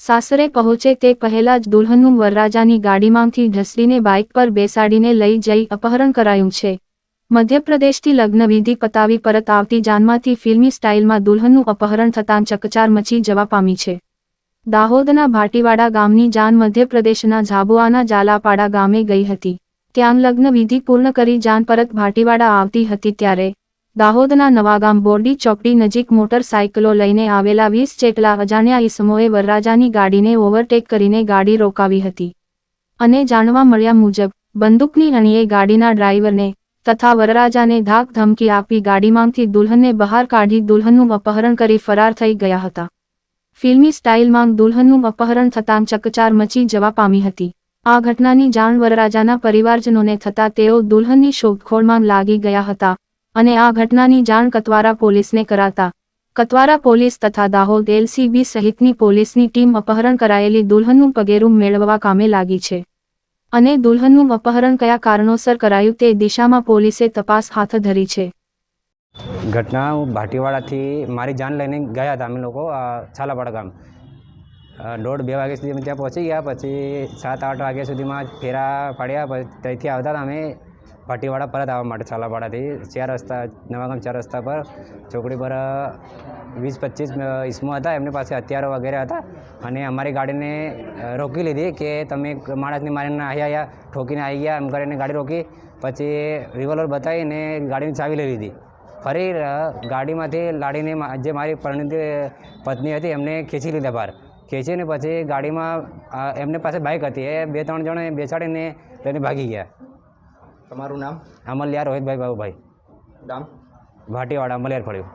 સાસરે પહોંચે તે પહેલા જ દુલ્હનનું વરરાજાની ગાડીમાંથી ઢસડીને બાઇક પર બેસાડીને લઈ જઈ અપહરણ કરાયું છે. મધ્યપ્રદેશથી લગ્નવિધિ પતાવી પરત આવતી જાનમાંથી ફિલ્મી સ્ટાઇલમાં દુલ્હનનું અપહરણ થતાં ચકચાર મચી જવા પામી છે. દાહોદના ભાટીવાડા ગામની જાન મધ્યપ્રદેશના ઝાબુઆના જાલાપાડા ગામે ગઈ હતી. ત્યાં લગ્નવિધિ પૂર્ણ કરી જાન પરત ભાટીવાડા આવતી હતી ત્યારે દાહોદના નવાગામ બોરડી ચોકડી નજીક મોટરસાઇકલો લઈને આવેલા વીસ જેટલા અજાણ્યા ઈસમોએ વરરાજાની ગાડીને ઓવરટેક કરીને ગાડી રોકાવી હતી. અને જાણવા મળ્યા મુજબ, બંદૂકની અણીએ ગાડીના ડ્રાઈવરને તથા વરરાજાને ધાક ધમકી આપી ગાડીમાંથી દુલ્હનને બહાર કાઢી દુલ્હનનું અપહરણ કરી ફરાર થઈ ગયા હતા. ફિલ્મી સ્ટાઇલમાં દુલ્હનનું અપહરણ થતાં ચકચાર મચી જવા પામી હતી. આ ઘટનાની જાણ વરરાજાના પરિવારજનોને થતાં તેઓ દુલ્હનની શોધખોળમાં લાગી ગયા હતા. અને આ ઘટનાની જાણ કતવારા પોલીસને કરાતા. કતવારા પોલીસ તથા દાહોદ એલસીબી સહિતની પોલીસની ટીમ અપહરણ કરાયેલી દુલ્હનનું પગેરું મેળવવા કામે લાગી છે. અને દુલ્હનનું અપહરણ કયા કારણોસર કરાયું તે દિશામાં પોલીસે તપાસ હાથ ધરી છે. ઘટના હું ભાટીવાડાથી મારી જાન લઈને ગયા હતા અમે લોકો છાલાપાડા ગામ. દોઢ બે વાગ્યા સુધી અમે ત્યાં પહોંચી ગયા, પછી સાત આઠ વાગ્યા સુધીમાં ફેરા પાડ્યા, પછી ત્યાંથી આવતા અમે. ભાટીવાડા પરત આવવા માટે છાલાવાડાથી ચાર રસ્તા, નવાગામ ચાર રસ્તા પર. ચોકડી પર વીસ, પચીસ ઈસમો હતા. એમની પાસે હથિયારો વગેરે હતા. અને અમારી ગાડીને રોકી લીધી કે તમે માણસને મારીને અહીંયા આવ્યા ઠોકીને આવી ગયા, એમ કરીને ગાડી રોકી. પછી રિવોલ્વર બતાવીને ગાડીની ચાવી લઈ લીધી. ફરી ગાડીમાંથી લાડીને જે મારી પરિણિત પત્ની હતી, એમને ખેંચી લીધા બહાર. ખેંચીને પછી ગાડીમાં એમને પાસે બાઇક હતી. એ બે, ત્રણ જણે બેસાડીને તેને ભાગી ગયા. તમારું નામ? અમલિયા રોહિતભાઈ બાબુભાઈ. ગામ? ભાટીવાડા અમલિયાર ફળ્યું